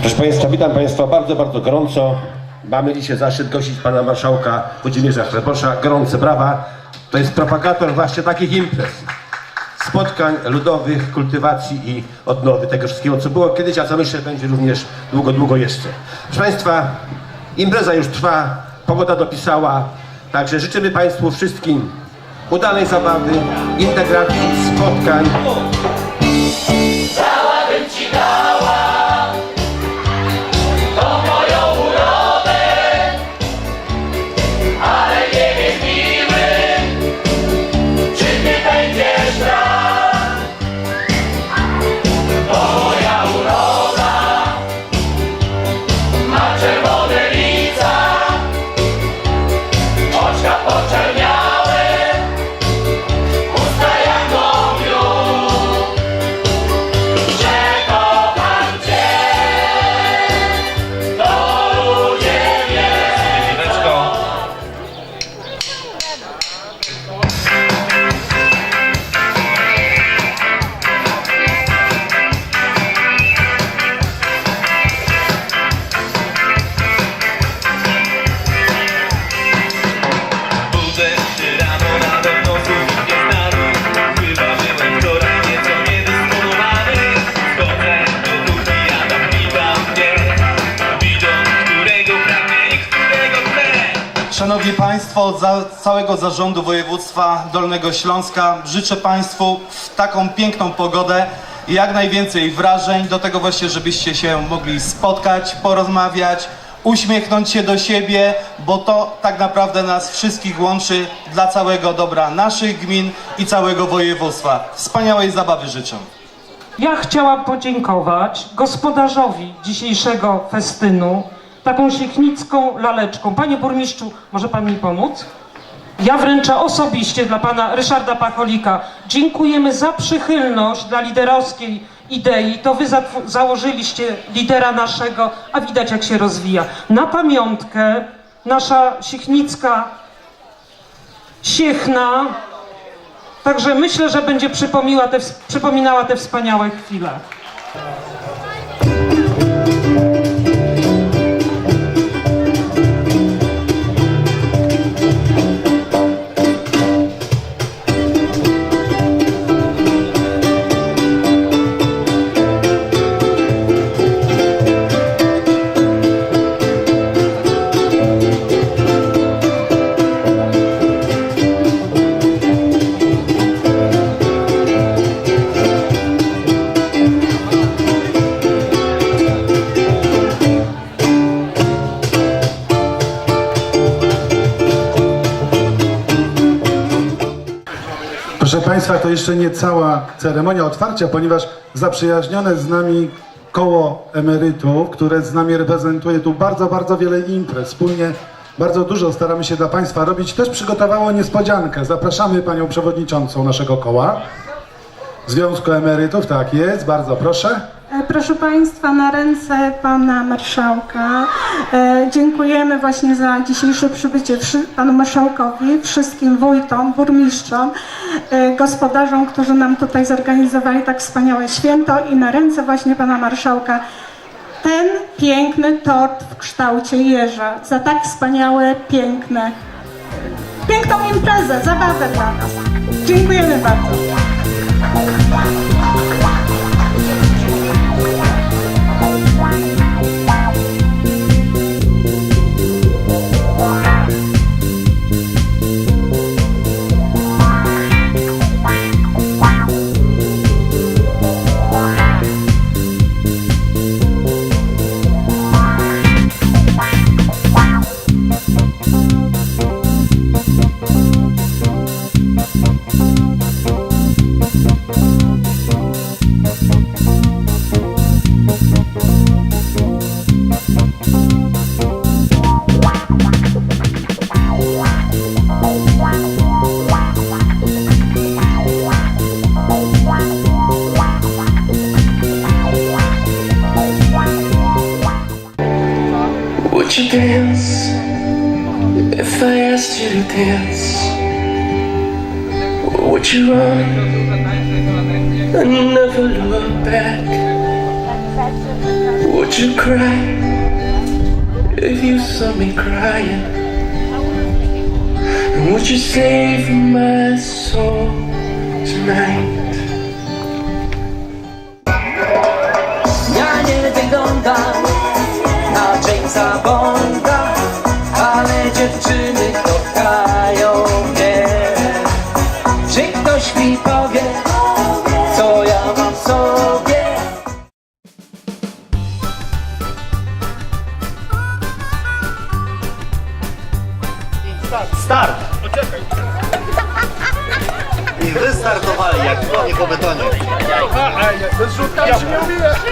Proszę Państwa, witam Państwa bardzo, bardzo gorąco. Mamy dzisiaj zaszczyt gościć Pana Marszałka Włodzimierza Chlebosza. Gorące brawa. To jest propagator właśnie takich imprez. Spotkań ludowych, kultywacji i odnowy tego wszystkiego, co było kiedyś, a co myślę będzie również długo, długo jeszcze. Proszę Państwa, impreza już trwa, pogoda dopisała, także życzymy Państwu wszystkim udanej zabawy, integracji, spotkań. Za całego zarządu województwa Dolnego Śląska życzę Państwu w taką piękną pogodę jak najwięcej wrażeń, do tego właśnie, żebyście się mogli spotkać, porozmawiać, uśmiechnąć się do siebie, bo to tak naprawdę nas wszystkich łączy dla całego dobra naszych gmin i całego województwa. Wspaniałej zabawy życzę. Ja chciałam podziękować gospodarzowi dzisiejszego festynu taką siechnicką laleczką. Panie burmistrzu, może pan mi pomóc? Ja wręczę osobiście dla pana Ryszarda Pacholika. Dziękujemy za przychylność dla liderowskiej idei. To wy założyliście lidera naszego, a widać jak się rozwija. Na pamiątkę nasza siechnicka siechna Także myślę, że będzie te, przypominała te wspaniałe chwile. Proszę Państwa, to jeszcze nie cała ceremonia otwarcia, ponieważ zaprzyjaźnione z nami koło emerytów, które z nami reprezentuje tu bardzo, bardzo wiele imprez. Wspólnie bardzo dużo staramy się dla Państwa robić. Też przygotowało niespodziankę. Zapraszamy Panią Przewodniczącą naszego koła. Związku Emerytów, tak jest, bardzo proszę. E, Proszę Państwa, na ręce Pana Marszałka e, dziękujemy właśnie za dzisiejsze przybycie Panu Marszałkowi, wszystkim wójtom, burmistrzom, e, gospodarzom, którzy nam tutaj zorganizowali tak wspaniałe święto i na ręce właśnie Pana Marszałka ten piękny tort w kształcie jeża za tak wspaniałe, piękne, piękną imprezę, zabawę dla nas. Dziękujemy bardzo. I never look back. Would you cry if you saw me crying? And would you save my soul tonight? Now nearly been gone, our dreams are born. I wystartowali jak konie po betonie.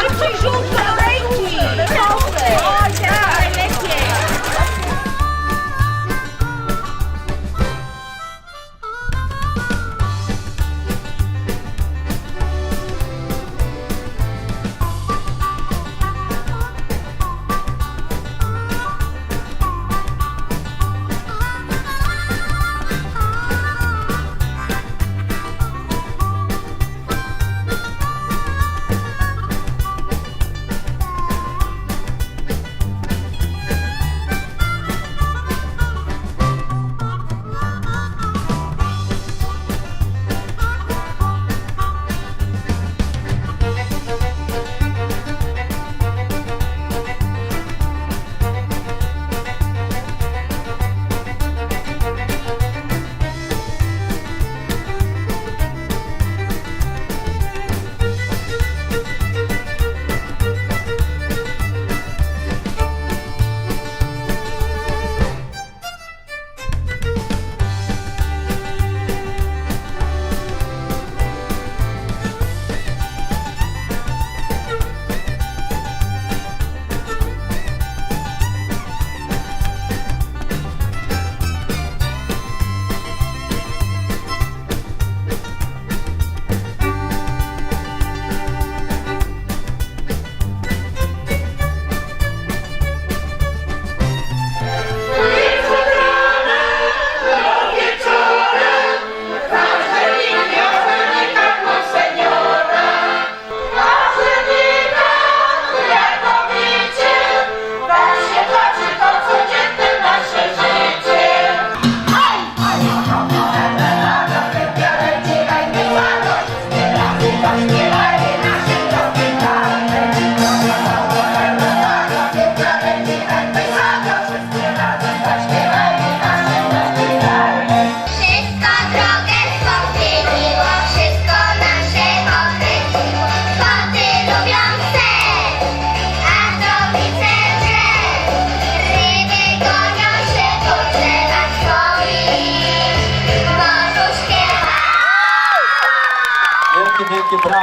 Szybciej rzut!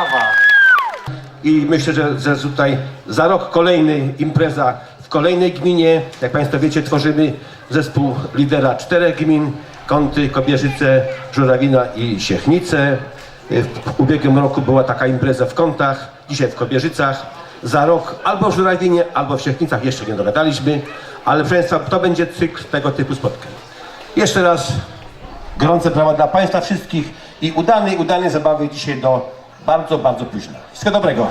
Brawa. I myślę, że, że tutaj za rok kolejny impreza w kolejnej gminie. Jak Państwo wiecie, tworzymy zespół lidera czterech gmin. Kąty, Kobierzyce, Żurawina i Siechnice. W ubiegłym roku była taka impreza w Kątach, dzisiaj w Kobierzycach. Za rok albo w Żurawinie, albo w Siechnicach, jeszcze nie dogadaliśmy. Ale proszę Państwa, to będzie cykl tego typu spotkań. Jeszcze raz gorące brawa dla Państwa wszystkich i udanej, udanej zabawy dzisiaj do bardzo, bardzo późno. Wszystkiego dobrego.